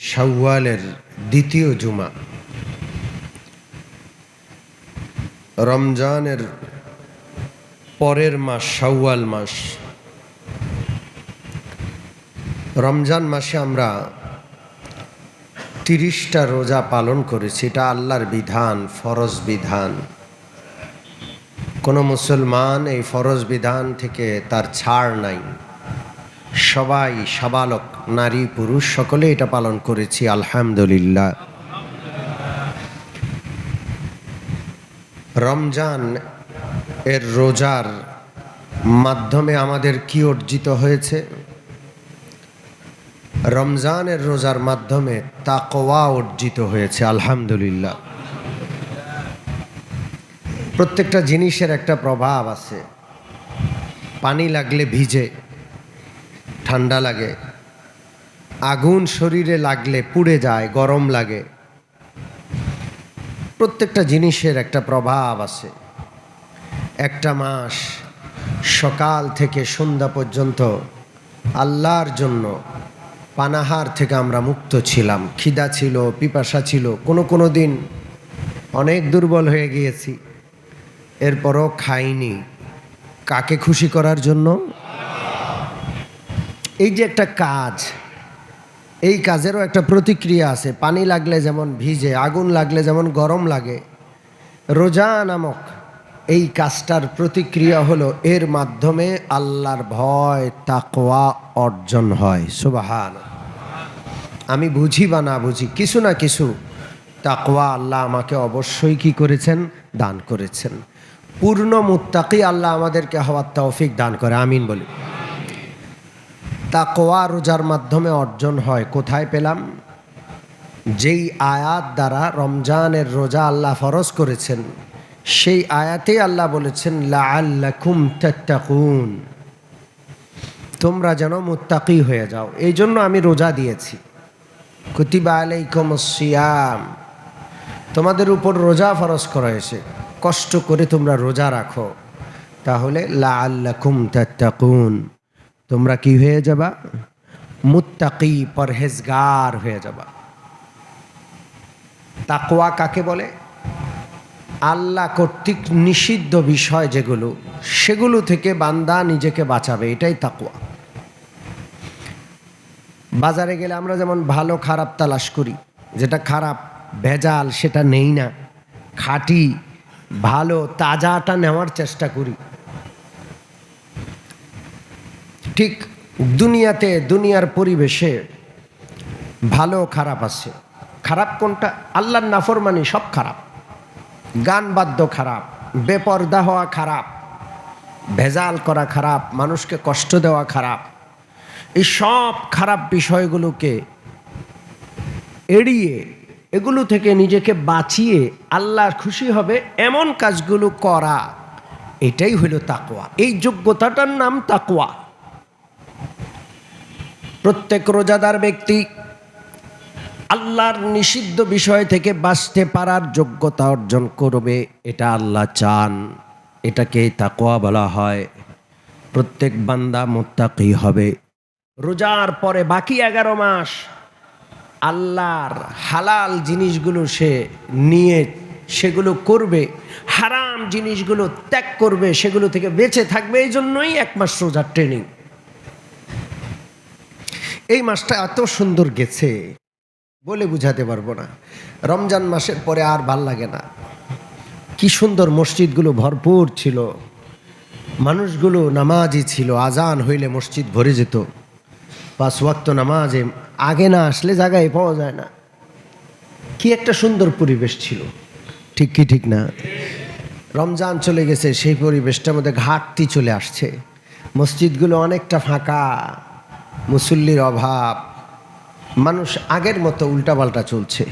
শাওয়ালের দ্বিতীয় জুমা। রমজানের পরের মাস শাওয়াল মাস। রমজান মাসে আমরা তিরিশটা রোজা পালন করেছি। এটা আল্লাহর বিধান, ফরজ বিধান। কোনো মুসলমান এই ফরজ বিধান থেকে তার ছাড় নাই। সবাই সাবালক, নারী, পুরুষ, সকলে এটা পালন করেছি, আলহামদুলিল্লাহ। রমজান এর রোজার মাধ্যমে আমাদের কি অর্জিত হয়েছে? রমজানের রোজার মাধ্যমে তাকওয়া অর্জিত হয়েছে, আলহামদুলিল্লাহ। প্রত্যেকটা জিনিসের একটা প্রভাব আছে। পানি লাগলে ভিজে। ঠান্ডা লাগে। আগুন শরীরে লাগলে পুড়ে যায়, গরম লাগে। প্রত্যেকটা জিনিসের একটা প্রভাব আছে। একটা মাস সকাল থেকে সন্ধ্যা পর্যন্ত আল্লাহর জন্য পানাহার থেকে আমরা মুক্ত ছিলাম। খিদা ছিল, পিপাসা ছিল, কোনো কোনো দিন অনেক দুর্বল হয়ে গিয়েছি। এরপরও খাইনি। কাকে খুশি করার জন্য? এই যে একটা কাজ, এই কাজেরও একটা প্রতিক্রিয়া আছে। পানি লাগলে যেমন ভিজে, আগুন লাগলে যেমন গরম লাগে, রোজা নামক এই কাজটার প্রতিক্রিয়া হলো এর মাধ্যমে আল্লাহর ভয়, তাকওয়া অর্জন হয়। সুবাহান। আমি বুঝি বা না বুঝি, কিছু না কিছু তাকওয়া আল্লাহ আমাকে অবশ্যই কি করেছেন? দান করেছেন। পূর্ণ মুত্তাকি আল্লাহ আমাদেরকে হওয়ার তৌফিক দান করে, আমিন বলি। তাকোয়া রোজার মাধ্যমে অর্জন হয়। কোথায় পেলাম? যেই আয়াত দ্বারা রমজানের রোজা আল্লাহ ফরজ করেছেন, সেই আয়াতে আল্লাহ বলেছেন, লাআল্লাকুম তাত্তাকুন। তোমরা যেন মুত্তাকি হয়ে যাও। এই জন্য আমি রোজা দিয়েছি। কুতিবা আলাইকুম সিয়াম তোমাদের উপর রোজা ফরজ করা হয়েছে। কষ্ট করে তোমরা রোজা রাখো। তাহলে লাআল্লাকুম তাত্তাকুন। তোমরা কি হয়ে যাবা? মুত্তাকি পরহেজগার হয়ে যাবা। তাকোয়া কাকে বলে? আল্লাহ কর্তৃক নিষিদ্ধ বিষয় যেগুলো, সেগুলো থেকে বান্দা নিজেকে বাঁচাবে, এটাই তাকোয়া বাজারে গেলে আমরা যেমন ভালো খারাপ তালাশ করি, যেটা খারাপ, ভেজাল, সেটা নেই না। খাঁটি, ভালো, তাজাটা নেওয়ার চেষ্টা করি। ঠিক দুনিয়াতে, দুনিয়ার পরিবেশে ভালো খারাপ আছে। খারাপ কোনটা? আল্লাহর নাফর নাফরমানি সব খারাপ। গান বাদ্য খারাপ, বেপর্দা হওয়া খারাপ, ভেজাল করা খারাপ, মানুষকে কষ্ট দেওয়া খারাপ। এই সব খারাপ বিষয়গুলোকে এড়িয়ে, এগুলো থেকে নিজেকে বাঁচিয়ে আল্লাহ খুশি হবে এমন কাজগুলো করা, এটাই হইল তাকোয়া এই যোগ্যতাটার নাম তাকোয়া প্রত্যেক রোজাদার ব্যক্তি আল্লাহর নিষিদ্ধ বিষয় থেকে বাঁচতে পারার যোগ্যতা অর্জন করবে, এটা আল্লাহ চান। এটাকে তাকোয়া বলা হয়। প্রত্যেক বান্দা মোত্তাকি হবে। রোজার পরে বাকি এগারো মাস আল্লাহর হালাল জিনিসগুলো সে নিয়ে সেগুলো করবে, হারাম জিনিসগুলো ত্যাগ করবে, সেগুলো থেকে বেঁচে থাকবে, এই জন্যই এক মাস রোজার ট্রেনিং এই মাসটা এত সুন্দর গেছে, বলে বুঝাতে পারব না। রমজান মাসের পরে আর ভালো লাগে না। কি সুন্দর মসজিদগুলো ভরপুর ছিল। মানুষগুলো নামাজই ছিল, আজান হইলে মসজিদ ভরে যেত। পাঁচ ওয়াক্ত নামাজে আগে না আসলে জায়গায় পাওয়া যায় না। কি একটা সুন্দর পরিবেশ ছিল। ঠিক কি ঠিক না? রমজান চলে গেছে, সেই পরিবেশটার মধ্যে ঘাটতি চলে আসছে। মসজিদগুলো অনেকটা ফাঁকা। মুসল্লির অভাব। মানুষ আগের মতো উল্টাপাল্টা চলছে।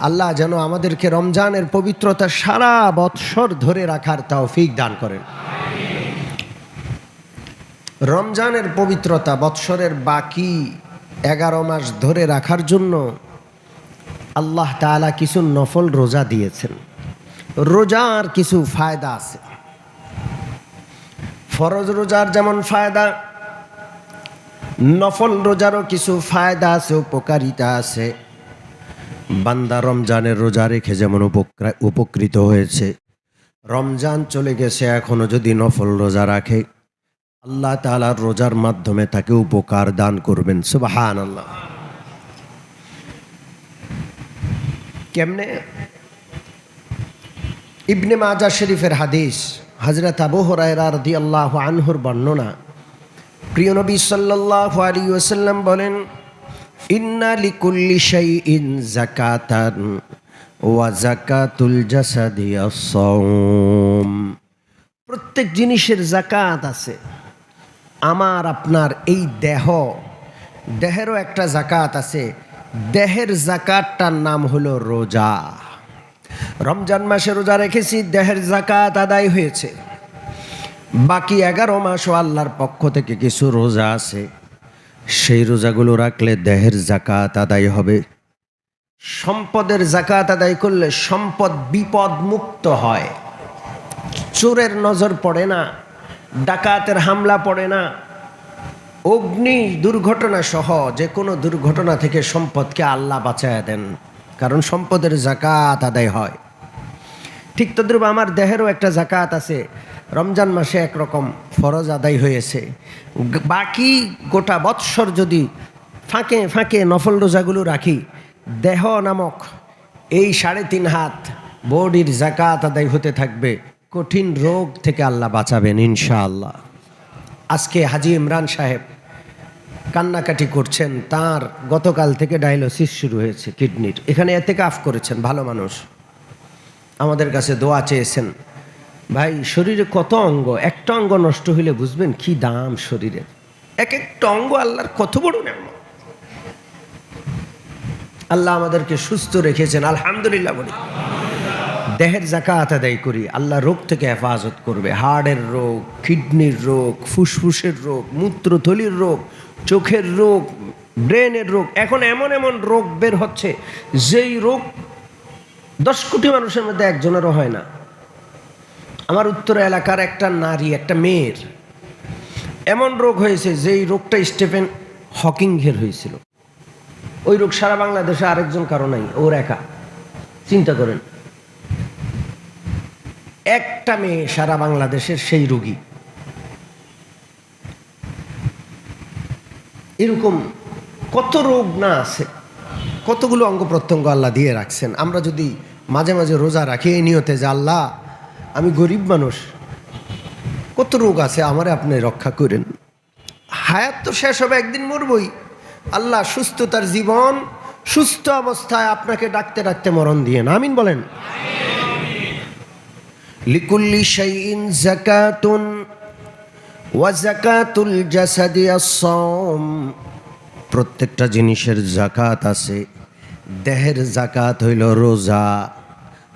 আল্লাহ যেন আমাদেরকে রমজানের পবিত্রতা সারা বৎসর ধরে রাখার তৌফিক দান করেন। রমজানের পবিত্রতা বৎসরের বাকি এগারো মাস ধরে রাখার জন্য আল্লাহ তাআলা কিছু নফল রোজা দিয়েছেন। রোজার কিছু ফায়দা আছে। ফরজ রোজার যেমন ফায়দা নফল রোজারও কিছু ফায়দা আছে, উপকারিতা আছে। বান্দা রমজানের রোজা রেখে যেমন উপকৃ- উপকৃত হয়েছে, রমজান চলে গেছে, এখনও যদি নফল রোজা রাখে, আল্লাহ তাআলার রোজার মাধ্যমে তাকে উপকার দান করবেন। সুবাহান আল্লাহ কেমনে? ইবনে মাজা শরীফের হাদিস হজরত আবু হরায়রা রাদিয়াল্লাহু আনহুর বর্ণনা প্রিয় নবী সাল্লাল্লাহু আলাইহি ওয়াসাল্লাম বলেন, ইন্না লিকুল্লি শাইইন যাকাতান ওয়া যাকাতুল জাসাদি আস-সাওম। প্রত্যেক জিনিসের জাকাত আছে। আমার, আপনার এই দেহ, দেহেরও একটা জাকাত আছে। দেহের জাকাতটার নাম হলো রোজা। রমজান মাসে রোজা রেখেছি, দেহের জাকাত আদায় হয়েছে। বাকি এগারো মাসও আল্লাহর পক্ষ থেকে কিছু রোজা আছে। সেই রোজাগুলো রাখলে দেহের জাকাত আদায় হবে। সম্পদের জাকাত আদায় করলে সম্পদ বিপদ মুক্ত হয়। চোরের নজর পড়ে না, ডাকাতের হামলা পড়ে না। অগ্নি দুর্ঘটনা সহ যে কোনো দুর্ঘটনা থেকে সম্পদকে আল্লাহ বাঁচায় দেন, কারণ সম্পদের জাকাত আদায় হয়। ঠিক তদ্রুপ আমার দেহেরও একটা জাকাত আছে। রমজান মাসে একরকম ফরজ আদায় হয়েছে। বাকি গোটা বৎসর যদি ফাঁকে ফাঁকে নফল রোজাগুলো রাখি, দেহ নামক এই সাড়ে তিন হাত বডির জাকাত আদায় হতে থাকবে। কঠিন রোগ থেকে আল্লাহ বাঁচাবেন ইনশাআল্লাহ। আজকে হাজি ইমরান সাহেব কান্নাকাটি করছেন, তার গতকাল থেকে ডায়ালিসিস শুরু হয়েছে কিডনির। এখানে এতে কাফ করেছেন, ভালো মানুষ। আমাদের কাছে দোয়া চেয়েছেন। ভাই, শরীরে কত অঙ্গ? একটা অঙ্গ নষ্ট হইলে বুঝবেন কি দাম শরীরের। এক একটা অঙ্গ আল্লাহর কত বড় নেমত আল্লাহ আমাদেরকে সুস্থ রেখেছেন, আলহামদুলিল্লাহ বলি। দেহের জাকাত আদায় করি, আল্লাহ রোগ থেকে হেফাজত করবে। হার্টের রোগ, কিডনির রোগ, ফুসফুসের রোগ, মূত্রথলির রোগ, চোখের রোগ, ব্রেনের রোগ। এখন এমন এমন রোগ বের হচ্ছে, যেই রোগ দশ কোটি মানুষের মধ্যে একজনেরও হয় না। আমার উত্তর এলাকার একটা নারী, একটা মেয়ের। এমন রোগ হয়েছে যেই রোগটা স্টেফেন হকিংয়ের হয়েছিল। ওই রোগ সারা বাংলাদেশে আরেকজন কারও নাই, ওর একা। চিন্তা করেন। একটা মেয়ে সারা বাংলাদেশের সেই রোগী। এরকম কত রোগ না আছে, কতগুলো অঙ্গ প্রত্যঙ্গ আল্লাহ দিয়ে রাখছেন। আমরা যদি মাঝে মাঝে রোজা রাখি, এই নিয়তে যে আল্লাহ আমি গরিব মানুষ। কত রোগ আছে, আমারে আপনি রক্ষা করেন। হায়াত তো শেষ হবে, একদিন মরবই। আল্লাহ সুস্থতার জীবন, সুস্থ অবস্থায় আপনাকে ডাকতে ডাকতে মরণ দিয়ে আমিন বলেন। লিকুল্লি শাইইন জাকাতুন ওয়া জাকাতুল জাসাদি আস-সাওম। প্রত্যেকটা জিনিসের জাকাত আছে। দেহের জাকাত হইল রোজা।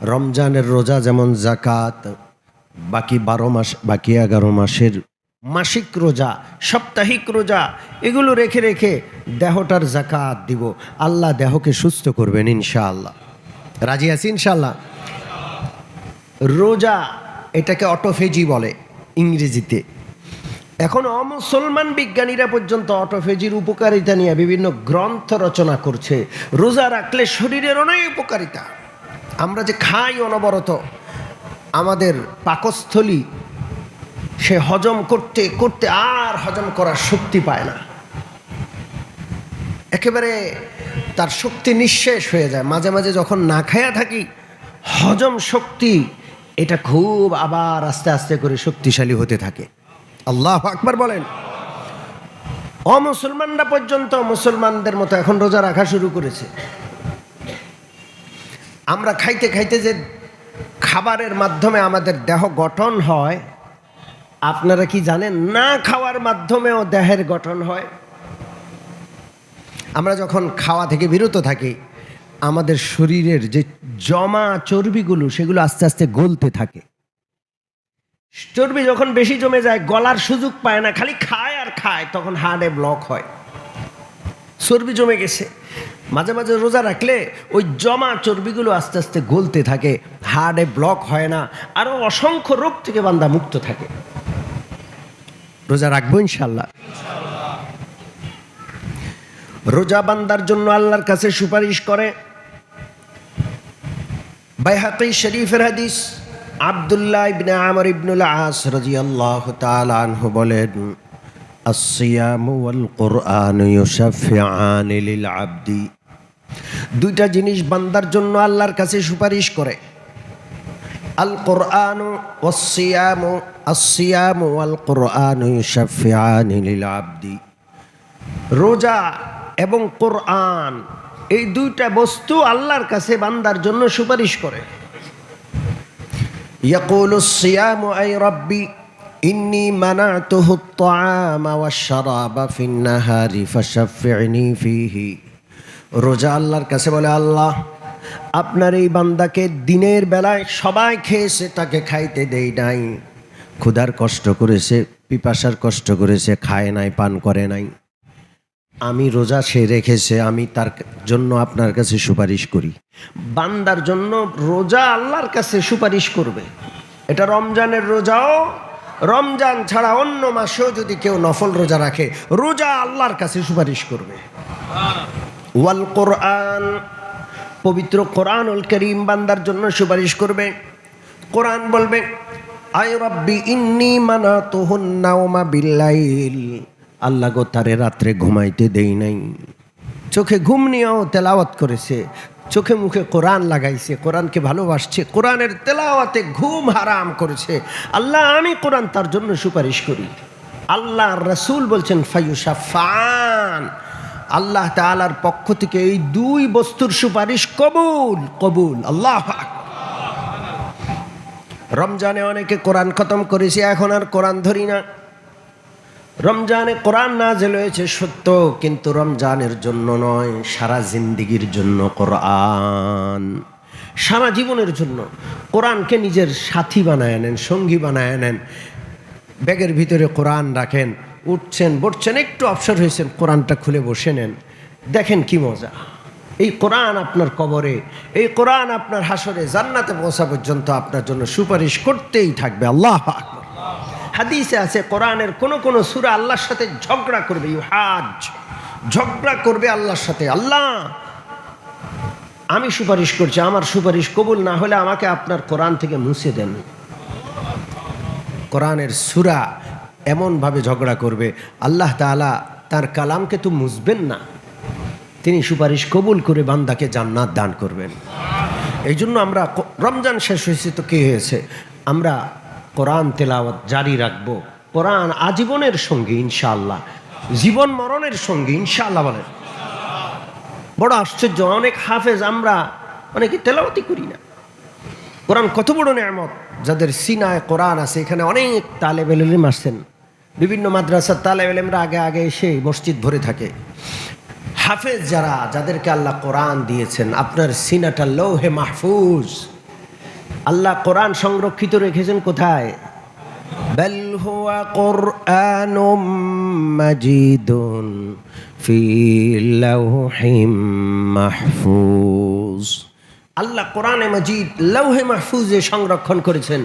রমজানের রোজা যেমন জাকাত বাকি বারো মাস, বাকি এগারো মাসের মাসিক রোজা, সাপ্তাহিক রোজা, এগুলো রেখে রেখে দেহটার জাকাত দিব। আল্লাহ দেহকে সুস্থ করবেন ইনশাআল্লাহ। রাজি আছি ইনশাআল্লাহ? রোজা এটাকে অটোফেজি বলে ইংরেজিতে। এখন অমুসলমান বিজ্ঞানীরা পর্যন্ত অটোফেজির উপকারিতা নিয়ে বিভিন্ন গ্রন্থ রচনা করছে। রোজা রাখলে শরীরের অনেক উপকারিতা। আমরা যে খাই অনবরত, আমাদের পাকস্থলী সে হজম করতে করতে আর হজম করার শক্তি পায় না। একেবারে তার শক্তি নিঃশেষ হয়ে যায়। মাঝে মাঝে যখন না খায়া থাকি, হজম শক্তি, এটা খুব আবার আস্তে আস্তে করে শক্তিশালী হতে থাকে। আল্লাহ আকবার বলেন অমুসলমানরা পর্যন্ত মুসলমানদের মতো এখন রোজা রাখা শুরু করেছে। আমরা খাইতে খাইতে যে খাবারের মাধ্যমে আমাদের দেহ গঠন হয়, আপনারা কি জানেন? না খাওয়ার মাধ্যমেও দেহের গঠন হয়। আমরা যখন খাওয়া থেকে বিরত থাকি, আমাদের শরীরের যে জমা চর্বিগুলো, সেগুলো আস্তে আস্তে গলতে থাকে। চর্বি যখন বেশি জমে যায়, গলার সুযোগ পায় না, খালি খায় আর খায়, তখন হার্টে ব্লক হয়। চর্বি জমে গেছে। মাঝে মাঝে রোজা রাখলে ওই জমা চর্বিগুলো আস্তে আস্তে গলতে থাকে হার্টে ব্লক হয় না আরও অসংখ্য রোগ থেকে বান্দা মুক্ত থাকে। রোজা রাখব ইনশাল্লাহ রোজা বান্দার জন্য আল্লাহর কাছে সুপারিশ করে। বাইহাকি শরীফের হাদিস, আব্দুল্লাহ ইবনে আমর ইবনুল আস রাদিয়াল্লাহু তাআলা আনহু বলেন আসিয়াম ওয়াল কোরআন ইউসাফিআন লিল আবদি দুইটা জিনিস বান্দার জন্য আল্লাহর কাছে সুপারিশ করে। আল কোরআন ওয়াসিয়াম আসিয়াম ওয়াল কোরআন ইউসাফিআন লিল আবদি রোজা এবং কোরআন এই দুইটা বস্তু আল্লাহর কাছে বান্দার জন্য সুপারিশ করে। ইয়াকুল সিয়াম আই রব্বি إني منعته الطعام والشراب في النهار فشفعني فيه রোজা আল্লাহর কাছে বলে আল্লাহ আপনার এই বান্দাকে দিনের বেলায় সবাই খেয়েছে তাকে খাইতে দেই নাই ক্ষুধার কষ্ট করেছে পিপাসার কষ্ট করেছে খায় নাই পান করে নাই আমি রোজা সে রেখেছে আমি তার জন্য আপনার কাছে সুপারিশ করি বান্দার জন্য রোজা আল্লাহর কাছে সুপারিশ করবে এটা রমজানের রোজাও রমজান ছাড়া অন্য মাসেও যদি কেউ নফল রোজা রাখে, রোজা আল্লাহর কাছে সুপারিশ করবে। ওয়াল কোরআন, পবিত্র কোরআনুল করিম বান্দার জন্য সুপারিশ করবে। কোরআন বলবে, আয় রব্বি ইন্নি মানা তোহন নাওমা বিল্লাইল। আল্লাহ গো তারে রাত্রে ঘুমাইতে দেই নাই। চোখে ঘুম নিয়েও তেলাওয়াত করেছে। চোখে মুখে কোরআন লাগাইছে, কোরআনকে ভালোবাসছে, কোরআনের তেলাওয়াতে ঘুম হারাম করেছে। আল্লাহ, আমি কোরআন তার জন্য সুপারিশ করি। আল্লাহ রসুল বলছেন ফাইয়ুসা ফান। আল্লাহ তালার পক্ষ থেকে এই দুই বস্তুর সুপারিশ কবুল কবুল। আল্লাহ রমজানে অনেকে কোরআন খতম করেছে, এখন আর কোরআন ধরি না। রমজানে কোরআন নাজেল হয়েছে সত্য, কিন্তু রমজানের জন্য নয়, সারা জিন্দিগির জন্য কোরআন। সারা জীবনের জন্য কোরআনকে নিজের সাথী বানায় নেন, সঙ্গী বানায় নেন। ব্যাগের ভিতরে কোরআন রাখেন, উঠছেন, বসছেন, একটু অবসর হয়েছেন, কোরআনটা খুলে বসে নেন। দেখেন কি মজা। এই কোরআন আপনার কবরে, এই কোরআন আপনার হাসরে, জান্নাতে পৌঁছা পর্যন্ত আপনার জন্য সুপারিশ করতেই থাকবে। আল্লাহ আকবার। হাদিসে আছে, কোরআনের কোন কোন সুরা আল্লাহর সাথে ঝগড়া করবে ইউ হাজ ঝগড়া করবে আল্লাহর সাথে। আল্লাহ, আমি সুপারিশ করছি, আমার সুপারিশ কবুল না হলে আমাকে আপনার কোরআন থেকে মুছে দেন। কোরআনের সুরা এমনভাবে ঝগড়া করবে, আল্লাহ তাআলা তার কালামকে তো মুছবেন না। তিনি সুপারিশ কবুল করে বান্দাকে জান্নাত দান করবেন। এই জন্য আমরা রমজান শেষ হয়েছে তো কী হয়েছে? আমরা কোরআন তেলাওয়াত জারি রাখব। কোরআন আজীবনের সঙ্গে, ইনশাআল্লাহ। জীবন মরণের সঙ্গে, ইনশাআল্লাহ বলেন। বড় আশ্চর্য, অনেক হাফেজ আমরা অনেকে তেলাওয়াতি করি না। কোরআন কত বড় নেয়ামত, যাদের সিনায় কোরআন আছে, এখানে অনেক তালেব এলিম আসছেন। বিভিন্ন মাদ্রাসার তালেব এলেমরা আগে আগে এসে মসজিদ ভরে থাকে। হাফেজ যারা, যাদেরকে আল্লাহ কোরআন দিয়েছেন, আপনার সিনাটা লৌহে মাহফুজ। আল্লাহ কোরআন সংরক্ষিত রেখেছেন কোথায় بل هو قرآن مجيد في لوح محفوظ আল্লাহ কোরআনে মজিদ লৌহে মাহফুজে সংরক্ষণ করেছেন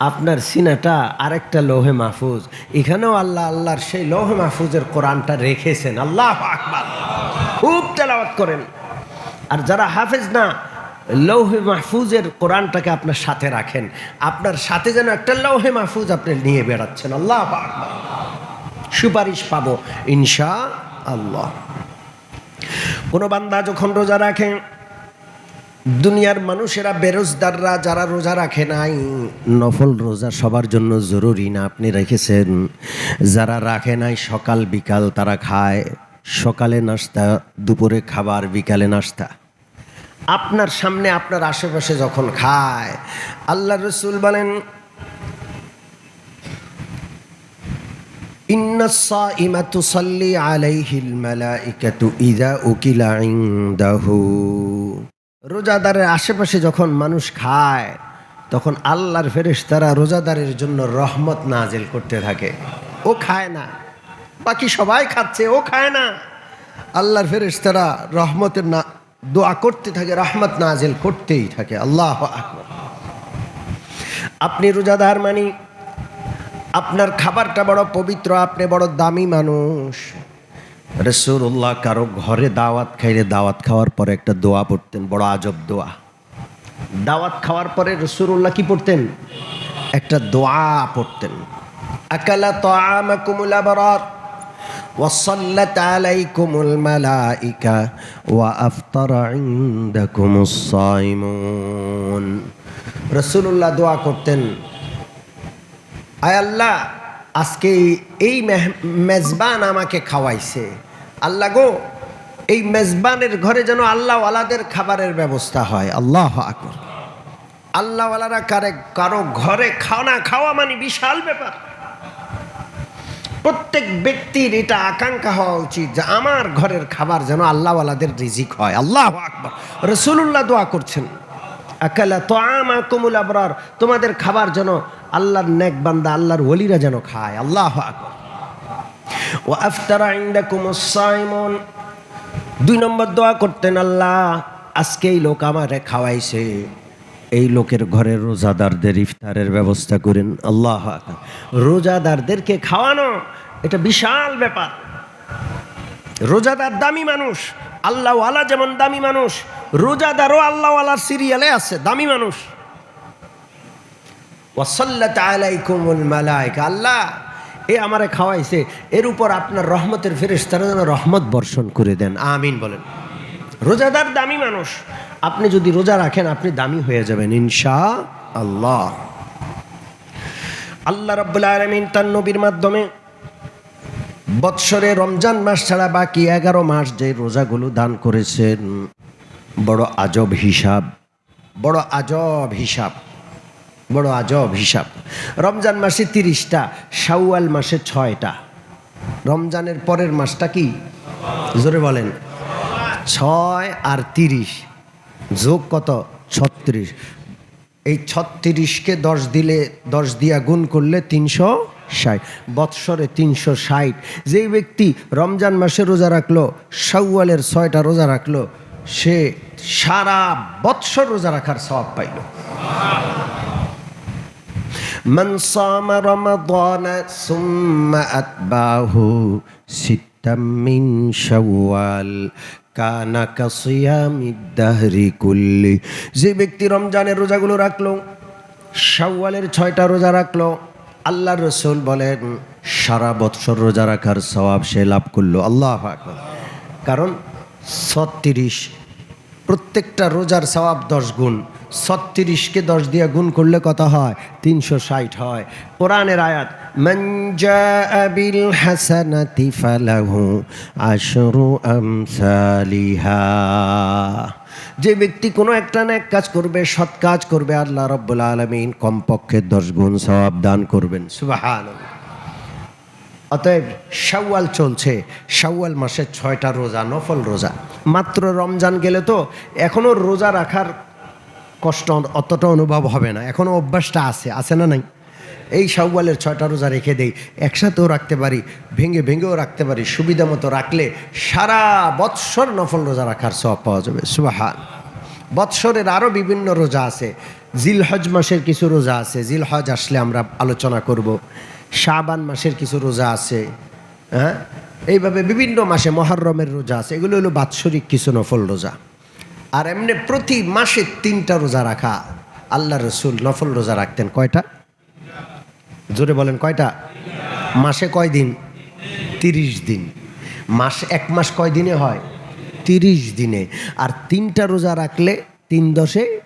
আপনার সিনাটা আরেকটা লৌহে মাহফুজ এখানেও আল্লাহ আল্লাহর সেই লৌহে মাহফুজের কোরআনটা রেখেছেন আল্লাহ আকবার খুব তেলাওয়াত করেন আর যারা হাফেজ না লৌহে মাহফুজের কোরআনটাকে আপনার সাথে রাখেন। আপনার সাথে যেন একটা লৌহে মাহফুজ আপনি নিয়ে বেড়াচ্ছেন। আল্লাহ সুপারিশ পাবো ইনশা আল্লাহ কোনো বান্দা যখন রোজা রাখে, দুনিয়ার মানুষেরা বেরোজদাররা যারা রোজা রাখে নাই, নফল রোজা সবার জন্য জরুরি না। আপনি রেখেছেন, যারা রাখে নাই, সকাল বিকাল তারা খায়। সকালে নাস্তা, দুপুরে খাবার, বিকালে নাস্তা। আপনার সামনে আপনার আশেপাশে যখন খায় আল্লাহ রসুল বলেন إن الصائم تصلي عليه الملائكة إذا أكل عنده রোজাদারের আশেপাশে যখন মানুষ খায় তখন আল্লাহর ফেরেশতারা রোজাদারের জন্য রহমত নাজেল করতে থাকে ও খায় না বাকি সবাই খাচ্ছে ও খায় না আল্লাহর ফেরেশতারা রহমতের না দোয়া করতে থাকে, রহমত নাজেল করতেই থাকে। আল্লাহ আপনি রোজাদার মানি, আপনার খাবারটা বড় পবিত্র, আপনি বড় দামি মানুষ। রসুল্লাহ কারও ঘরে দাওয়াত খাইলে দাওয়াত খাওয়ার পরে একটা দোয়া পড়তেন, বড় আজব দোয়া। দাওয়াত খাওয়ার পরে রসুল্লাহ কি পড়তেন? একটা দোয়া পড়তেন। আকালা তাআমাকুমুল আবরার। وصلت عليكم الملائكة وأفطر عندكم الصائمون رسول الله দোয়া করতেন আয় আল্লাহ আজকে এই মেহ- মেজবান আমাকে খাওয়াইছে আল্লাহ গো এই মেজবানের ঘরে যেন আল্লাহওয়ালাদের খাবারের ব্যবস্থা হয় আল্লাহ আকবর আল্লাহওয়ালারা কারে কারো ঘরে খাওয়া না খাওয়া মানে বিশাল ব্যাপার প্রত্যেক ব্যক্তির এটা আকাঙ্ক্ষা হওয়া উচিত যে আমার ঘরের খাবার যেন আল্লাহওয়ালাদের রিজিক হয়। আল্লাহ আকবর। রসুল্লাহ দোয়া করছেন। আকালা তো আমা আমাকুমুল আবরার। তোমাদের খাবার যেন আল্লাহর নেক বান্দা, আল্লাহর ওলিরা যেন খায়। আল্লাহ আকবর। ও আফতারা ইন্দাকুম সাইমন। দুই নম্বর দোয়া করতেন, আল্লাহ আজকে এই লোক আমারে খাওয়াইছে। এই লোকের ঘরে রোজাদারদের ইফতারের ব্যবস্থা করেন। আল্লাহ রোজাদারদেরকে খাওয়ানো, এটা বিশাল ব্যাপার। রোজাদার দামি মানুষ, আল্লাহওয়ালা যেমন দামি মানুষ, রোজাদারও আল্লাহওয়ালার সিরিয়ালে আছে, দামি মানুষ। আল্লাহ, এ আমারে খাওয়াইছে, এর উপর আপনার রহমতের ফেরেশতারা যেন রহমত বর্ষণ করে দেন। আমিন বলেন। রোজাদার দামি মানুষ আপনি যদি রোজা রাখেন, আপনি দামি হয়ে যাবেন ইনশা আল্লাহ আল্লাহ রাব্বুল আলামিন তার নবীর মাধ্যমে বৎসরে রমজান মাস ছাড়া বাকি এগারো মাস যে রোজাগুলো দান করেছেন, বড় আজব হিসাব, বড় আজব হিসাব, বড় আজব হিসাব। রমজান মাসে তিরিশটা, শাওয়াল মাসে ছয়টা। রমজানের পরের মাসটা কি? জোরে বলেন। ছয় আর তিরিশ। যোগ কত ছত্রিশ এই ছত্রিশকে দশ দিলে দশ দিয়া গুণ করলে তিনশো ষাট বৎসরে তিনশো ষাট যেই ব্যক্তি রমজান মাসে রোজা রাখলো শাওয়ালের ছয়টা রোজা রাখলো সে সারা বৎসর রোজা রাখার সওয়াব পাইল من صام رمضان ثم أتبعه ستا من شوال কানা যে ব্যক্তি রমজানের রোজাগুলো রাখল, শাওয়ালের ছয়টা রোজা রাখল আল্লাহ রসুল বলেন, সারা বৎসর রোজা রাখার স্বভাব সে লাভ করল। আল্লাহ কারণ ছত্রিশ, প্রত্যেকটা রোজার স্বভাব দশ গুণ। ছত্রিশকে দশ দিয়ে গুণ করলে কত হয়? তিনশো ষাট হয়। কোরআনের আয়াত মঞ্জা বিল হাসানাতি ফালাহু আশরু আমসালিহা। যে ব্যক্তি কোনো একটা না এক কাজ করবে, সৎ কাজ করবে, আল্লাহ রব্বুল আলমিন কমপক্ষে দশ গুণ সওয়াব দান করবেন। সুবহানাল্লাহ। অতএব শাওয়াল চলছে, শাওয়াল মাসে ছয়টা রোজা, নফল রোজা। মাত্র রমজান গেলে তো এখনও রোজা রাখার কষ্ট অতটা অনুভব হবে না এখনও অভ্যাসটা আছে আছে না নাই? এই শাওয়ালের ছয়টা রোজা রেখে দেই। একসাথেও রাখতে পারি, ভেঙে ভেঙেও রাখতে পারি। সুবিধা মতো রাখলে সারা বৎসর নফল রোজা রাখার সব পাওয়া যাবে। সুবাহান। বৎসরের আরও বিভিন্ন রোজা আছে। জিলহজ মাসের কিছু রোজা আছে। জিলহজ আসলে আমরা আলোচনা করব। শাবান মাসের কিছু রোজা আছে। হ্যাঁ? এইভাবে বিভিন্ন মাসে মহারমের রোজা আছে। এগুলো হলো বাৎসরিক কিছু নফল রোজা। আর এমনি প্রতি মাসে তিনটা রোজা রাখা। আল্লাহ রসুল নফল রোজা রাখতেন। কয়টা? জোরে বলেন, কয়টা? মাসে কয় দিন? তিরিশ দিন। মাস, এক মাস কয় দিনে হয়? তিরিশ দিনে। আর তিনটা রোজা রাখলে তিন দশে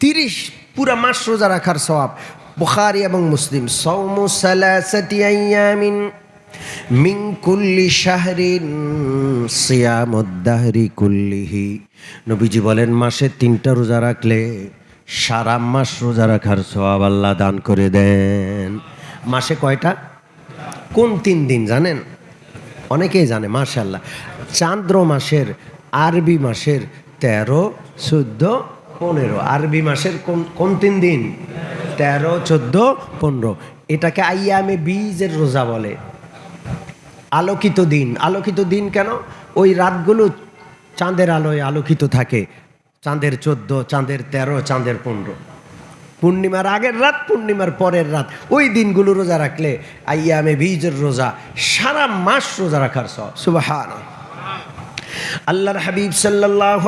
তিরিশ। পুরা মাস রোজা রাখার সওয়াব। বুখারি এবং মুসলিম সৌমু আইয়ামিন মিন কুল্লি শাহরিন সিয়ামুদ্দাহরি কুল্লিহি। নবীজি বলেন, মাসে তিনটা রোজা রাখলে সারা মাস রোজা রাখার সওয়াব আল্লাহ দান করে দেন। মাসে কয়টা? কোন তিন দিন জানেন? অনেকেই জানে মাশাল্লাহ চান্দ্র মাসের, আরবি মাসের তেরো, চোদ্দ, পনেরো। আরবি মাসের কোন কোন তিন দিন? তেরো, চোদ্দ, পনেরো। এটাকে আইয়ামে বীজের রোজা বলে। আলোকিত দিন। আলোকিত দিন কেন? ওই রাতগুলো চাঁদের আলোয় আলোকিত থাকে। চাঁদের চোদ্দ, চাঁদের তেরো, চাঁদের পনেরো। পূর্ণিমার আগের রাত, পূর্ণিমার পরের রাত। ওই দিনগুলো রোজা রাখলে আইয়ামে বীজের রোজা, সারা মাস রোজা রাখার সব সুবাহান আল্লাহর হাবিব সাল্লাহ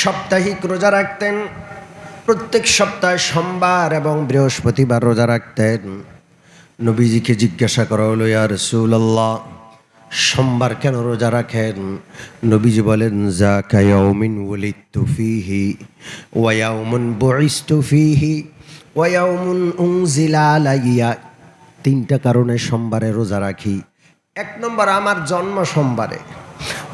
সাপ্তাহিক রোজা রাখতেন। প্রত্যেক সপ্তাহে সোমবার এবং বৃহস্পতিবার রোজা রাখতেন। নবীজিকে জিজ্ঞাসা করা হলো, ইয়া রসুল্লাহ সোমবার কেন রোজা রাখেন? নবীজি বলেন যা কায়াউমিন ওলিত্তু ফিহি ওয়াউমুন বইস্তু ফিহি ওয়াউমুন উংজিলা আলাইয়া। তিনটা কারণে সোমবারে রোজা রাখি। এক নম্বর, আমার জন্ম সোমবারে।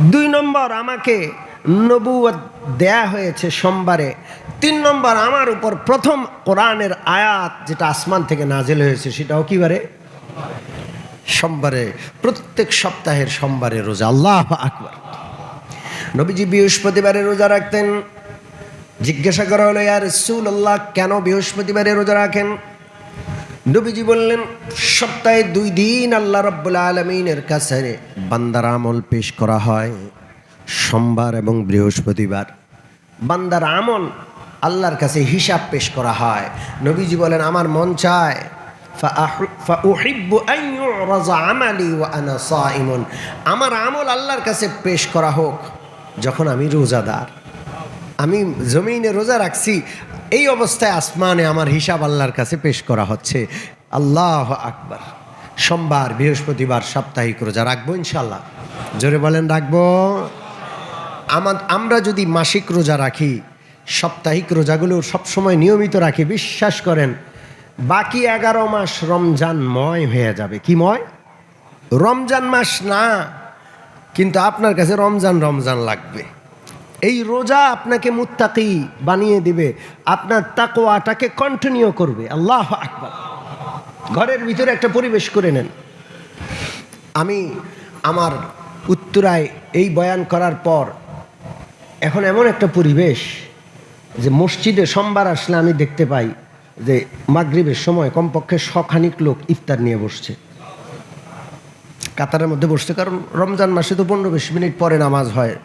দুই নম্বর, আমাকে নবুয়ত দেয়া হয়েছে সোমবারে। তিন নম্বর, আমার উপর প্রথম কোরআনের আয়াত যেটা আসমান থেকে নাজেল হয়েছে, সেটাও কিবারে সোমবারে, প্রত্যেক সপ্তাহের সোমবারে রোজা। আল্লাহ আকবর। নবীজি বৃহস্পতিবারে রোজা রাখতেন। জিজ্ঞাসা করা হলো ইয়ার রসুল আল্লাহ কেন বৃহস্পতিবারে রোজা রাখেন? নবীজি বললেন, সপ্তাহে দুই দিন আল্লাহ রব্বুল আলমিনের কাছে বান্দার আমল পেশ করা হয়, সোমবার এবং বৃহস্পতিবার। বান্দার আমল আল্লাহর কাছে হিসাব পেশ করা হয়। নবীজি বলেন, আমার মন চায় আমার আমল আল্লাহর কাছে পেশ করা হোক, যখন আমি রোজাদার। আমি জমিনে রোজা রাখছি, এই অবস্থায় আসমানে আমার হিসাব আল্লাহর কাছে পেশ করা হচ্ছে। আল্লাহ আকবার। সোমবার, বৃহস্পতিবার সাপ্তাহিক রোজা রাখব ইনশাল্লাহ জোরে বলেন, রাখব। আমার আমরা যদি মাসিক রোজা রাখি, সাপ্তাহিক রোজাগুলো সবসময় নিয়মিত রাখি, বিশ্বাস করেন বাকি এগারো মাস রমজানময় হয়ে যাবে। কি ময়? রমজান মাস না, কিন্তু আপনার কাছে রমজান রমজান লাগবে। এই রোজা আপনাকে মুত্তাকি বানিয়ে দিবে, আপনার তাকোয়াটাকে কন্টিনিউ করবে। আল্লাহ আকবার। ঘরের ভিতরে একটা পরিবেশ করে নেন। আমি আমার উত্তরায় এই বয়ান করার পর, এখন এমন একটা পরিবেশ যে মসজিদে সোমবার আসলে আমি দেখতে পাই যে মাগরিবের সময় কমপক্ষে শখানিক লোক ইফতার নিয়ে বসছে। কাতারের মধ্যে বসছে, কারণ রমজান মাসে তো পনেরো বিশ মিনিট পরে নামাজ হয়।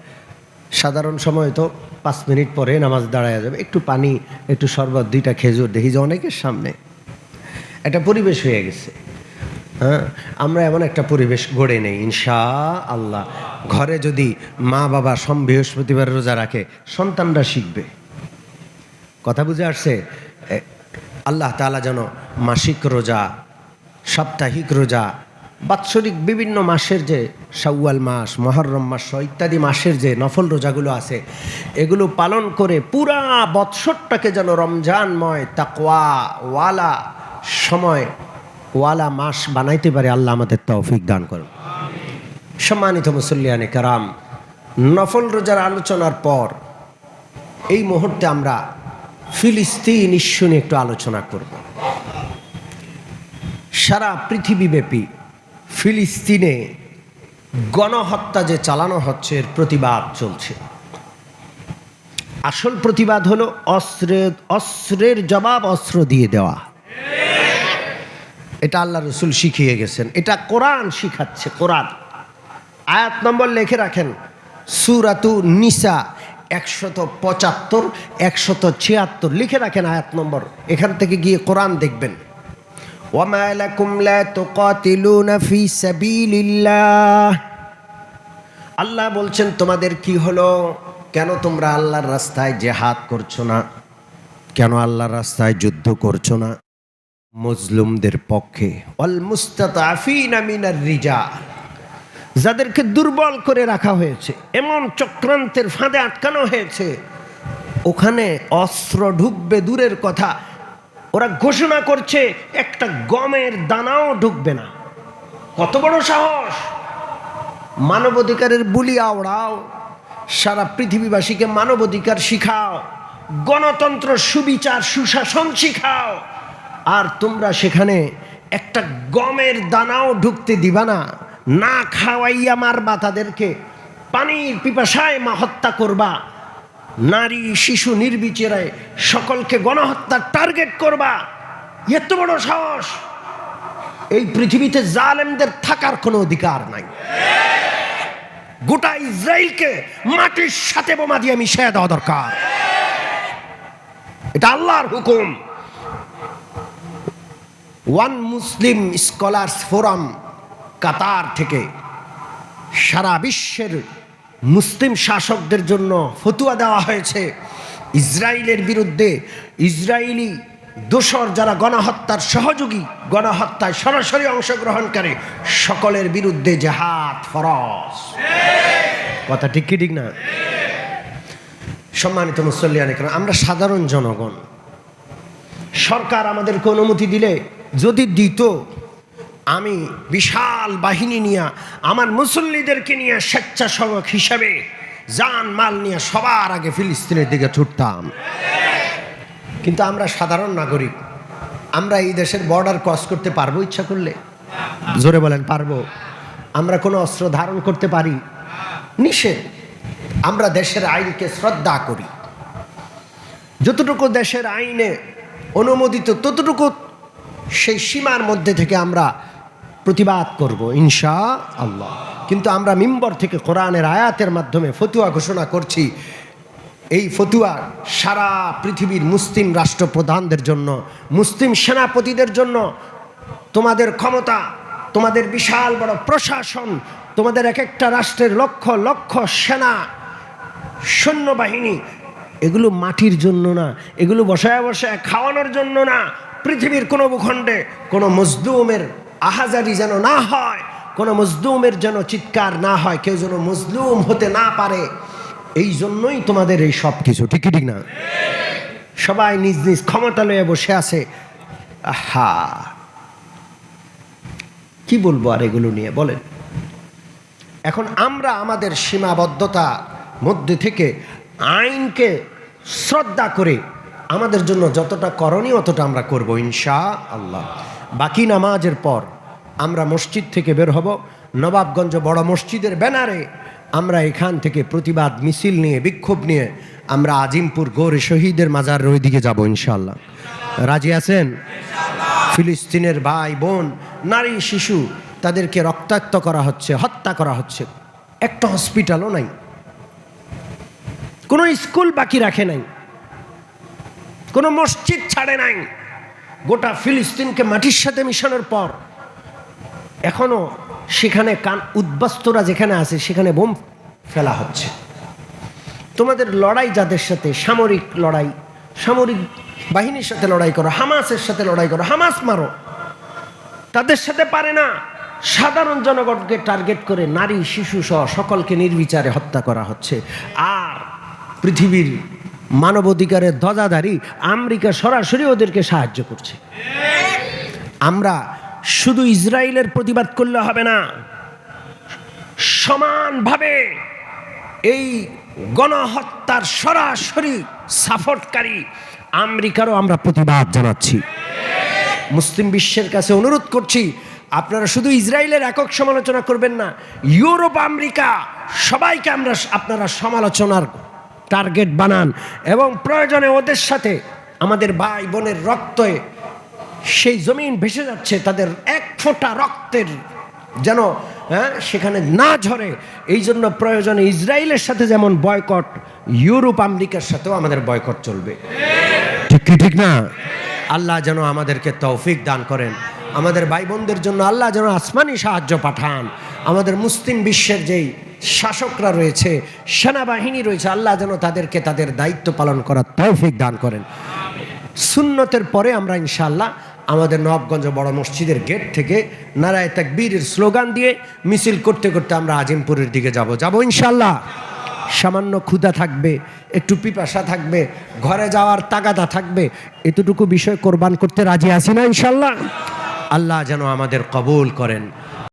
সাধারণ সময় তো পাঁচ মিনিট পরে নামাজ দাঁড়ায় যাবে। একটু পানি, একটু শরবত, দুইটা খেজুর দেখি যে অনেকের সামনে। একটা পরিবেশ হয়ে গেছে। হ্যাঁ আমরা এমন একটা পরিবেশ গড়ে নেই ইনশা আল্লাহ ঘরে যদি মা বাবা সম বৃহস্পতিবার রোজা রাখে, সন্তানরা শিখবে। কথা বুঝে আসছে? আল্লাহ তালা যেন মাসিক রোজা, সাপ্তাহিক রোজা, বাৎসরিক বিভিন্ন মাসের যে শাওয়াল মাস, মহরম মাস, ইত্যাদি মাসের যে নফল রোজাগুলো আছে, এগুলো পালন করে পুরা বৎসরটাকে যেন রমজানময়, তাকওয়া ওয়ালা সময়, ওয়ালা মাস বানাইতে পারে আল্লাহ আমাদের তৌফিক দান করুন। সম্মানিত মুসল্লিয়ানে কারাম, নফল রোজার আলোচনার পর এই মুহূর্তে আমরা ফিলিস্তিন ইস্যু নিয়ে একটু আলোচনা করব। সারা পৃথিবীব্যাপী ফিলিস্তিনে গণহত্যা যে চালানো হচ্ছে, এর প্রতিবাদ চলছে। আসল প্রতিবাদ হলো অস্ত্রের অস্ত্রের জবাব অস্ত্র দিয়ে দেওয়া। এটা আল্লাহ রসুল শিখিয়ে গেছেন। এটা কোরআন শিখাচ্ছে, কোরআন। আয়াত নম্বর লেখে রাখেন, সুরাতু নিসা। একশত পঁচাত্তর, একশত ছিয়াত্তর। লিখে রাখেন আয়াত নম্বর। এখান থেকে গিয়ে কোরআন দেখবেন। আল্লাহ বলছেন, তোমাদের কি হলো? কেন তোমরা আল্লাহর রাস্তায় জেহাদ করছ না? কেন আল্লাহর রাস্তায় যুদ্ধ করছ না? মজলুমদের পক্ষে। অল মিনার রিজা। যাদেরকে দুর্বল করে রাখা হয়েছে, এমন চক্রান্তের ফাঁদে আটকানো হয়েছে, ওখানে অস্ত্র ঢুকবে দূরের কথা। ওরা ঘোষণা করছে, একটা গমের দানাও ঢুকবে না। কত বড় সাহস! মানবাধিকারের বুলি আওড়াও, সারা পৃথিবীবাসীকে মানবাধিকার শিখাও, গণতন্ত্র সুবিচার সুশাসন শিখাও, আর তোমরা সেখানে একটা গমের দানাও ঢুকতে দিবা না। না খাওয়াইয়া মারবা তাদেরকে। পানির পিপাসায় মা হত্যা করবা। নারী, শিশু, নির্বিচারে সকলকে গণহত্যার টার্গেট করবা। এত বড় সাহস! এই পৃথিবীতে জালেমদের থাকার কোনো অধিকার নাই। গোটা ইসরায়েলকে মাটির সাথে বোমা দিয়ে মিশিয়ে দেওয়া দরকার। এটা আল্লাহর হুকুম। One Muslim scholars forum Qatar থেকে সারা বিশ্বের মুসলিম শাসকদের জন্য ফতুয়া দেওয়া হয়েছে। ইসরায়েলের বিরুদ্ধে ইসরায়েলি দোসর যারা গণহত্যার সহযোগী, গণহত্যায় সরাসরি অংশগ্রহণ করে সকলের বিরুদ্ধে জেহাদ, ফরজ। কথা ঠিক কি, ঠিক না? সম্মানিত মুসল্লিয়ান আমরা সাধারণ জনগণ। সরকার আমাদেরকে অনুমতি দিলে যদি দিত আমি বিশাল বাহিনী নিয়ে, আমার মুসল্লিদেরকে নিয়ে স্বেচ্ছাসেবক হিসাবে জান মাল নিয়ে সবার আগে ফিলিস্তিনের দিকে ছুটতাম। কিন্তু আমরা সাধারণ নাগরিক, আমরা এই দেশের বর্ডার ক্রস করতে পারব ইচ্ছা করলে? জোরে বলেন, পারব। আমরা কোনো অস্ত্র ধারণ করতে পারি? নিষেধ। আমরা দেশের আইনকে শ্রদ্ধা করি। যতটুকু দেশের আইনে অনুমোদিত, ততটুকু সেই সীমার মধ্যে থেকে আমরা প্রতিবাদ করব ইনশা আল্লাহ কিন্তু আমরা মিম্বর থেকে কোরআনের আয়াতের মাধ্যমে ফতুয়া ঘোষণা করছি, এই ফতুয়া সারা পৃথিবীর মুসলিম রাষ্ট্রপ্রধানদের জন্য, মুসলিম সেনাপতিদের জন্য, তোমাদের ক্ষমতা, তোমাদের বিশাল বড় প্রশাসন, তোমাদের এক একটা রাষ্ট্রের লক্ষ লক্ষ সেনা, সৈন্যবাহিনী, এগুলো মাটির জন্য না, এগুলো বসায় বসায় খাওয়ানোর জন্য না, পৃথিবীর কোনো ভূখণ্ডে কোনো মজলুমের আহাজারি যেন না হয়, কোনো মজলুমের যেন চিৎকার না হয়, কেউ যেন মজলুম হতে না পারে, এই জন্যই তোমাদের এই সব কিছু, ঠিক ঠিক না? সবাই নিজ নিজ ক্ষমতা লয়ে বসে আছে। আহা! কি বলব আর এগুলো নিয়ে, বলেন। এখন আমরা আমাদের সীমাবদ্ধতা মধ্যে থেকে আইনকে শ্রদ্ধা করে আমাদের জন্য যতটা করণীয় অতটা আমরা করব ইনশা আল্লাহ বাকি নামাজের পর আমরা মসজিদ থেকে বের হব। নবাবগঞ্জ বড় মসজিদের ব্যানারে আমরা এখান থেকে প্রতিবাদ, মিছিল নিয়ে, বিক্ষোভ নিয়ে আমরা আজিমপুর গৌরে শহীদের মাজার ওই দিকে যাব ইনশাল্লাহ রাজি আছেন? ফিলিস্তিনের ভাই, বোন, নারী, শিশু তাদেরকে রক্তাক্ত করা হচ্ছে, হত্যা করা হচ্ছে। একটা হসপিটালও নাই। কোনো স্কুল বাকি রাখে নাই। কোনো মসজিদ ছাড়ে নাই। গোটা ফিলিস্তিনকে মাটির সাথে মিশানোর পর, এখনও সেখানে কান উদ্বাস্তুরা যেখানে আছে, সেখানে বোম ফেলা হচ্ছে। তোমাদের লড়াই যাদের সাথে, সামরিক লড়াই, সামরিক বাহিনীর সাথে লড়াই করো, হামাসের সাথে লড়াই করো, হামাস মারো, তাদের সাথে পারে না। সাধারণ জনগণকে টার্গেট করে নারী, শিশু সহ সকলকে নির্বিচারে হত্যা করা হচ্ছে। আর পৃথিবীর মানবাধিকারের ধ্বজাধারী আমেরিকা সরাসরি ওদেরকে সাহায্য করছে। আমরা শুধু ইসরায়েলের প্রতিবাদ করলে হবে না, সমানভাবে এই গণহত্যার সরাসরি সাপোর্টকারী আমেরিকারও আমরা প্রতিবাদ জানাচ্ছি। মুসলিম বিশ্বের কাছে অনুরোধ করছি, আপনারা শুধু ইসরায়েলের একক সমালোচনা করবেন না, ইউরোপ, আমেরিকা সবাইকে আমরা আপনারা সমালোচনার টার্গেট বানান এবং প্রয়োজনে ওদের সাথে আমাদের ভাই বোনের রক্তে, সেই জমিন ভেসে যাচ্ছে, তাদের এক ফোঁটা রক্তের যেন হ্যাঁ সেখানে না ঝরে। এই জন্য প্রয়োজনে ইসরায়েলের সাথে যেমন বয়কট, ইউরোপ, আমেরিকার সাথেও আমাদের বয়কট চলবে। ঠিক কি, ঠিক না? আল্লাহ যেন আমাদেরকে তৌফিক দান করেন। আমাদের ভাই বোনদের জন্য আল্লাহ যেন আসমানি সাহায্য পাঠান। আমাদের মুসলিম বিশ্বের যেই শাসকরা রয়েছে, সেনাবাহিনী রয়েছে, আল্লাহ যেন তাদেরকে তাদের দায়িত্ব পালন করার তৌফিক দান করেন। সুন্নতের পরে আমরা ইনশাল্লাহ আমাদের নবগঞ্জ বড় মসজিদের গেট থেকে নারায় তাকবীরের স্লোগান দিয়ে মিছিল করতে করতে আমরা আজিমপুরের দিকে যাব। যাব ইনশাল্লাহ সামান্য ক্ষুধা থাকবে, একটু পিপাসা থাকবে, ঘরে যাওয়ার তাগাদা থাকবে, এতটুকু বিষয় কোরবান করতে রাজি আছি না ইনশাল্লাহ আল্লাহ যেন আমাদের কবুল করেন।